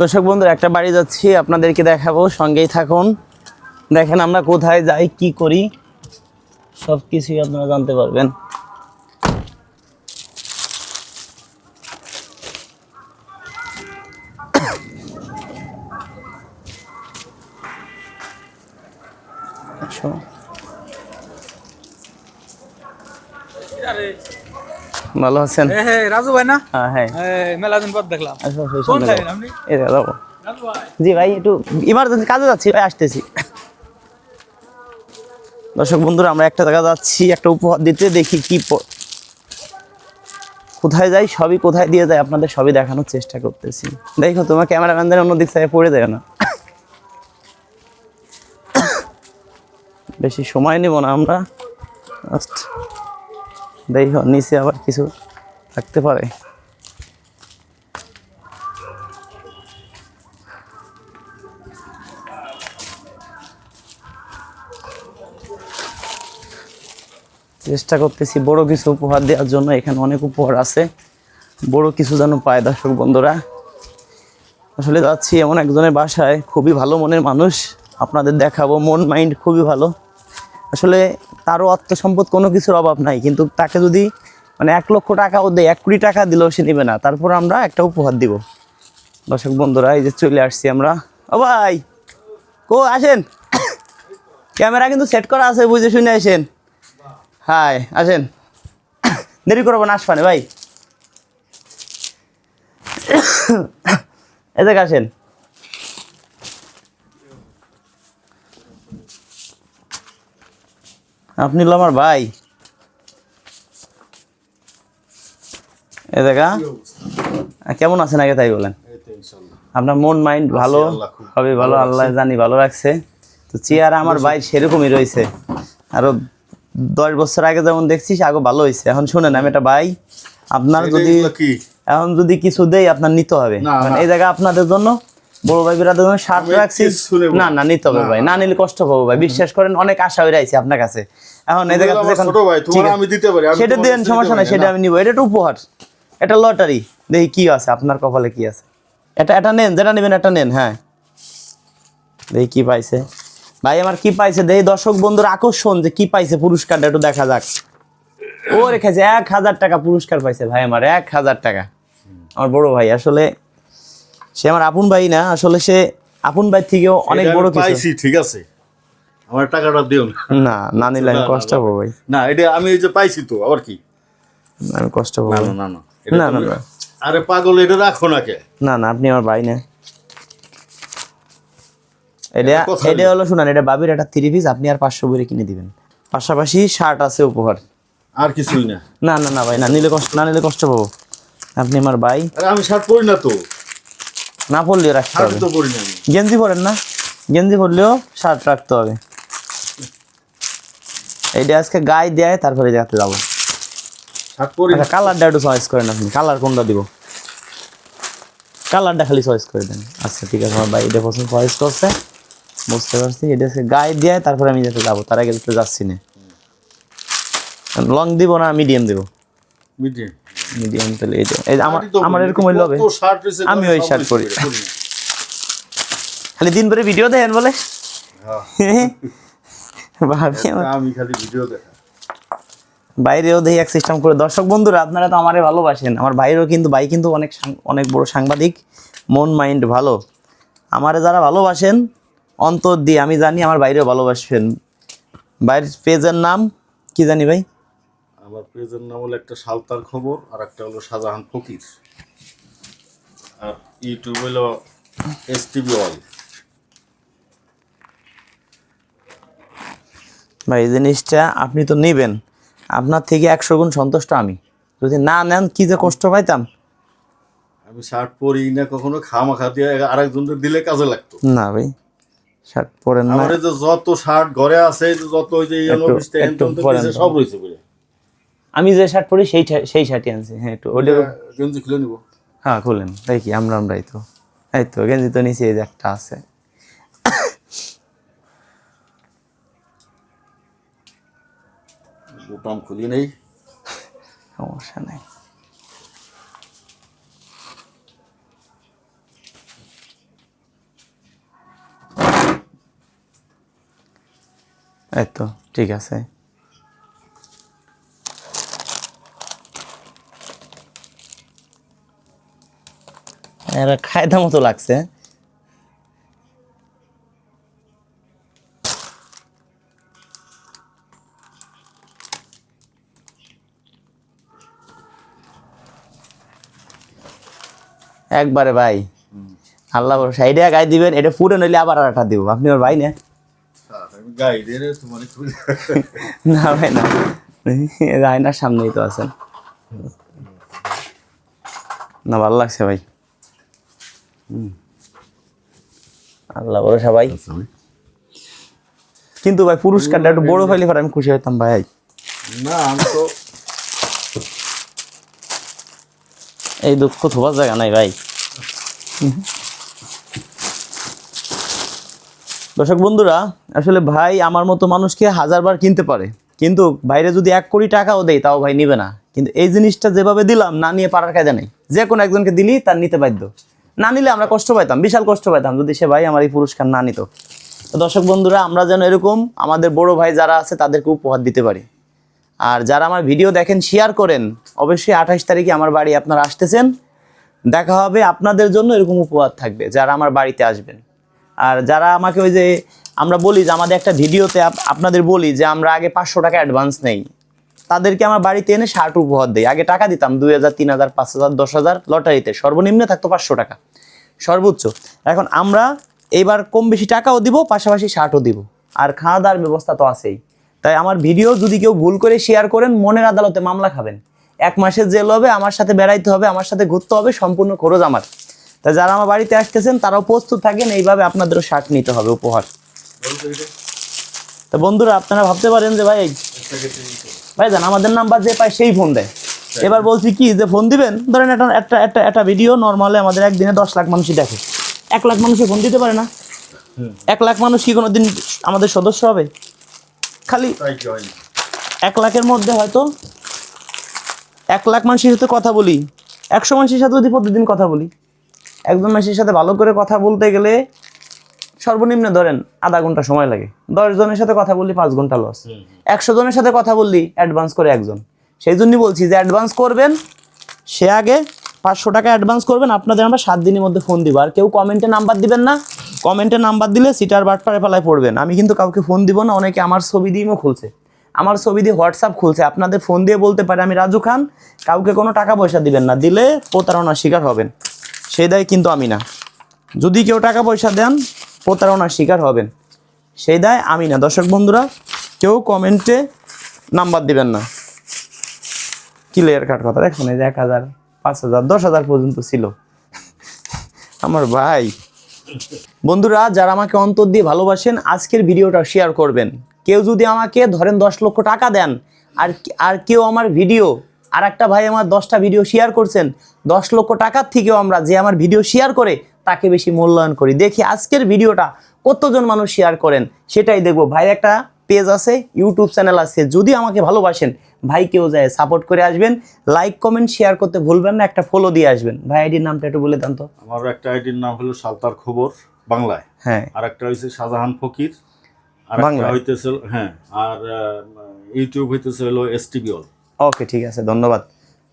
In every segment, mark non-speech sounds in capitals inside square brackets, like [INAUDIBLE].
দর্শক বন্ধুরা, একটা বাড়ি যাচ্ছি, আপনাদেরকে দেখাবো, সঙ্গেই থাকুন দেখেন আমরা কোথায় যাই, কি করি সব কিছুই আপনারা জানতে পারবেন আচ্ছা। ভালো আছেন? রাজু ভাই না? হ্যাঁ হ্যাঁ। মেলা দিন পর দেখলাম। যাব। রাজু ভাই। জি ভাই একটু ইমার্জেন্সি কাজে যাচ্ছি ভাই আসতেছি। দর্শক বন্ধুরা আমরা একটা জায়গা যাচ্ছি একটা উপহার দিতে দেখি কি কোথায় যাই সবই কোথায় দিয়ে যায় আপনাদের সবই দেখানোর চেষ্টা করতেছি। দেখো তোমার ক্যামেরাম্যানদের অন্য দিক থেকে পড়ে যায় না। বেশি সময় নেব না আমরা। দেখো নিচে আবার কিছু থাকতে পারে। চেষ্টা করতেছি বড় কিছু উপহার দেওয়ার জন্য, এখানে অনেক উপহার আছে। বড় কিছু যেন পায় দর্শক বন্ধুরা। আসলে যাচ্ছি এমন একজনের বাসায়, খুবই ভালো মনের মানুষ। আপনাদের দেখাবো, মন মাইন্ড খুবই ভালো। আসলে তারও অর্থ সম্পদ কোনো কিছুর অভাব নাই, কিন্তু তাকে যদি মানে এক লক্ষ টাকাও দেয়, এক কোটি টাকা দিলেও সে নেবে না, তারপর আমরা একটা উপহার দিব। দর্শক বন্ধুরা, এই যে চলে আসছি আমরা। ও ভাই কো আসেন? ক্যামেরা কিন্তু সেট করা আছে, বুঝে শুনে আসেন। হাই, আসেন। দেরি করব না আসবানে ভাই। এদিকে আসেন। আপনি হলো আমার ভাই। এ দেখা। কেমন আছেন আগে তাই বলেন? আপনার মন মাইন্ড ভালো? হবে ভালো আল্লাহ জানি ভালো রাখছে। তো চেয়ার আমার ভাই সেরকমই রয়েছে। আরও দশ বছর আগে যেমন দেখছিস আগে ভালো হয়েছে। এখন শুনেন আমি একটা ভাই আপনার যদি এখন যদি কিছু দেই আপনার নিতে হবে। না, কারণ এই জায়গা আপনাদের জন্য বড় ভাই জন্য শার্ট রাখছি। না না নিতে হবে ভাই। না নিলে কষ্ট পাবো ভাই। বিশ্বাস করেন অনেক আশা হয়ে আইছি আপনার কাছে। এখন এই আমার ছোট ভাই, তোমার আমি দিতে পারি, সেটা দেন সমস্যা নাই সেটা আমি নিব। এটা একটা উপহার। এটা লটারি। দেখি কি আছে আপনার কপালে কি আছে। এটা এটা নেন যেটা নেবেন এটা নেন হ্যাঁ। দেখি কি পাইছে। ভাই আমার কি পাইছে? দেখি দর্শক বন্ধুর আকর্ষণ যে কি পাইছে পুরস্কারটা একটু দেখা যাক। ও রেখেছে এক হাজার টাকা পুরস্কার পাইছে ভাই আমার এক হাজার টাকা। আমার বড় ভাই আসলে সে আমার আপন ভাই না আসলে সে আপন ভাই থেকেও অনেক এটা বড় কিছু। ঠিক আছে। আমার টাকাটা দিও না। না না নিলে আমি কষ্ট পাবো ভাই। না এটা আমি এই যে পাইছি তো আবার কি? আমি কষ্ট পাবো না না না না না, না, আরে পাগল এটা রাখো না কে? না না আপনি আমার ভাই না। এটা এটা হলো শুনান এটা বাবির একটা থ্রি পিস আপনি আর পাঁচশো বইরে কিনে দিবেন। পাশাপাশি শার্ট আছে উপহার। আর কিছুই না। না না না ভাই না নিলে কষ্ট না নিলে কষ্ট পাবো। আপনি আমার ভাই। আরে আমি শার্ট পরি না তো। না পড়লেও রাখতে হবে। গেঞ্জি পরেন না? গেঞ্জি পরলেও শার্ট রাখতে হবে। এইটা আজকে গায়ে দেয় তারপরে যাতে যাব। আচ্ছা কালারটা একটু চয়েস করেন আপনি। কালার কোনটা দিব? কালারটা খালি চয়েস করে দেন। আচ্ছা ঠিক আছে আমার ভাই এটা পছন্দ চয়েস করছে। বুঝতে পারছি এটা আজকে গায়ে দেয় তারপরে আমি যাতে যাব। তার আগে তো যাচ্ছি না। লং দিব না মিডিয়াম দিব? মিডিয়াম মিডিয়াম তাহলে এই যে আমার আমার এরকম হইলে হবে আমি ওই শার্ট পরি। খালি দিন পরে ভিডিও দেখেন বলে। হ্যাঁ, আমি খালি ভিডিও দেখা। বাইরেও দেখি এক সিস্টেম করে। দর্শক বন্ধুরা আপনারা তো আমারে ভালোবাসেন। আমার বাইরেও কিন্তু ভাই কিন্তু অনেক অনেক বড় সাংবাদিক। মন মাইন্ড ভালো। আমারে যারা ভালোবাসেন অন্তর দিয়ে আমি জানি আমার বাইরেও ভালোবাসবেন। বাইরের পেজের নাম কি জানি ভাই? আমার পেজের নাম হলো একটা সালতার খবর আর একটা হলো শাহজাহান ফকির। আর ইউটিউব হলো এস টিভি অল ভাই এই জিনিসটা আপনি তো নেবেন। আপনার থেকে একশো গুণ সন্তুষ্ট আমি। যদি না নেন কি যে কষ্ট পাইতাম? আমি শার্ট পরি না কখনো খামা খা দিয়ে আরেকজনকে দিলে কাজে লাগতো। না ভাই শার্ট পরেন না। আমার যে যত শার্ট ঘরে আছে যত ওই যে। সব রয়েছে আমি যে শার্ট পরি সেই সেই শার্টই আনছি। হ্যাঁ একটু ওটা গেঞ্জি খুলে নিব। হ্যাঁ খুলেন। তাই কি আমরা আমরাই তো। এই তো গেঞ্জি তো নিচে এই যে একটা আছে। বোতাম খুলি নেই। সমস্যা নেই। এই তো ঠিক আছে। এরা খায়দা মতো লাগছে। একবারে ভাই আল্লাহ সাইডে গাই দিবেন এটা পুরো নইলে আবার আটা দিব। আপনি ওর ভাই না? [LAUGHS] না ভাই না। রায়নার সামনেই তো আছেন। না ভালো লাগছে ভাই। আল্লাহ ভরসা ভাই কিন্তু ভাই পুরস্কারটা একটু বড় পরে আমি খুশি হইতাম ভাই। না আমি তো এই দুঃখ থোবার জায়গা নাই ভাই। দর্শক বন্ধুরা আসলে ভাই আমার মতো মানুষকে হাজারবার কিনতে পারে। কিন্তু বাইরে যদি এক কোটি টাকাও দেয় তাও ভাই নিবে না। কিন্তু এই জিনিসটা যেভাবে দিলাম না নিয়ে পারার কাজে নেই। যে কোনো একজনকে দিলি তার নিতে বাধ্য। না নিলে আমরা কষ্ট পাইতাম, বিশাল কষ্ট পাইতাম যদি সে ভাই আমার এই পুরস্কার না নিত। দর্শক বন্ধুরা, আমরা যেন এরকম আমাদের বড় ভাই যারা আছে তাদেরকে উপহার দিতে পারি। আর যারা আমার ভিডিও দেখেন শেয়ার করেন, অবশ্যই আঠাশ তারিখে আমার বাড়ি আপনারা আসতেছেন। দেখা হবে আপনাদের জন্য এরকম উপহার থাকবে, যারা আমার বাড়িতে আসবেন। আর যারা আমাকে ওই যে আমরা বলি যে আমাদের একটা ভিডিওতে আপনাদের বলি যে আমরা আগে পাঁচশো টাকা অ্যাডভান্স নেই। তাদেরকে আমার বাড়িতে এনে শার্ট উপহার দেয়। আগে টাকা দিতাম দুই হাজার তিন হাজার পাঁচ হাজার দশ হাজার লটারিতে। সর্বনিম্ন থাকতো পাঁচশো টাকা। সর্বোচ্চ। এখন আমরা এইবার কম বেশি টাকাও দিব পাশাপাশি শার্টও দিব। আর খাওয়া দাওয়ার ব্যবস্থা তো আছেই। তাই আমার ভিডিও যদি কেউ ভুল করে শেয়ার করেন মনের আদালতে মামলা খাবেন। এক মাসের জেল হবে আমার সাথে বেড়াইতে হবে আমার সাথে ঘুরতে হবে সম্পূর্ণ খরচ আমার। তাই যারা আমার বাড়িতে আসতেছেন তারাও প্রস্তুত থাকেন এইভাবে আপনাদেরও শার্ট নিতে হবে উপহার। তো বন্ধুরা আপনারা ভাবতে পারেন যে ভাই একটা কেটে নিতে হবে। ভাই জান আমাদের নাম্বার যে পায় সেই ফোন দেয়। এবার বলছি কি যে ফোন দিবেন ধরেন একটা একটা একটা একটা ভিডিও নর্মালি আমাদের একদিনে দশ লাখ মানুষই দেখে। এক লাখ মানুষে ফোন দিতে পারে না। এক লাখ মানুষ কি কোনো দিন আমাদের সদস্য হবে? খালি এক লাখের মধ্যে হয়তো এক লাখ মানুষের সাথে কথা বলি একশো মানুষের সাথে যদি প্রতিদিন কথা বলি একজন মানুষের সাথে ভালো করে কথা বলতে গেলে সর্বনিম্ন ধরেন আধা ঘণ্টা সময় লাগে। দশ জনের সাথে কথা বললি পাঁচ ঘণ্টা লস একশো জনের সাথে কথা বললি অ্যাডভান্স করে একজন। সেই জন্যই বলছি যে অ্যাডভান্স করবেন সে আগে পাঁচশো টাকা অ্যাডভান্স করবেন। আপনাদের আমরা সাত দিনের মধ্যে ফোন দিব। আর কেউ কমেন্টে নাম্বার দিবেন না। কমেন্টে নাম্বার দিলে সিটার বাটপারে পালায় পড়বেন। আমি কিন্তু কাউকে ফোন দিব না অনেকে আমার ছবি দিয়েও খুলছে। আমার ছবি দিয়ে হোয়াটসঅ্যাপ খুলছে। আপনাদের ফোন দিয়ে বলতে পারে আমি রাজু খান কাউকে কোনো টাকা পয়সা দিবেন না। দিলে প্রতারণার শিকার হবেন। সেই দায় কিন্তু আমি না। যদি কেউ টাকা পয়সা দেন প্রতারণার শিকার হবেন। সেই দায় আমি না। দর্শক বন্ধুরা, কেউ কমেন্টে নাম্বার দিবেন না। ক্লিয়ার কাট কথা। দেখুন এই এক হাজার, পাঁচ হাজার, দশ হাজার পর্যন্ত ছিল। আমার ভাই। বন্ধুরা, যারা আমাকে অন্তর দিয়ে ভালোবাসেন, আজকের ভিডিওটা শেয়ার করবেন। কেউ যদি আমাকে ধরেন দশ লক্ষ টাকা দেন, আর আর কেউ আমার ভিডিও আর একটা ভাই আমার দশটা ভিডিও শেয়ার করছেন, দশ লক্ষ টাকার থেকেও আমরা যে আমার ভিডিও শেয়ার করে তাকে বেশি মূল্যায়ন করি। দেখি আজকের ভিডিওটা কতজন মানুষ শেয়ার করেন সেটাই দেখব। ভাই একটা পেজ আছে ইউটিউব চ্যানেল আছে যদি আমাকে ভালোবাসেন ভাই কেউ যায় সাপোর্ট করে আসবেন। লাইক কমেন্ট শেয়ার করতে ভুলবেন না একটা ফলো দিয়ে আসবেন। ভাই আইডির নামটা একটু বলে দেন তো। আমার একটা আইডির নাম হলো সালতার খবর বাংলায়। হ্যাঁ। আর একটা হয়েছে শাহজাহান ফকির। আর একটা বাংলায়? হইতেছে হ্যাঁ আর ইউটিউব হইতেছে হলো এস টিভি অল ওকে ঠিক আছে ধন্যবাদ।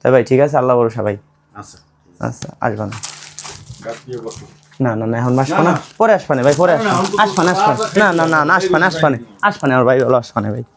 তাই ভাই ঠিক আছে আল্লাহ ভরসা ভাই। আচ্ছা। আচ্ছা আসবা না না না না এখন আসবা না, না না। পরে আসবানে ভাই পরে না, না, আসবানে আসবানে। চা- চা না না না না খাইতে আসবানে আসবানে। আসবানে আমার ভাই বলো আসবানে ভাই।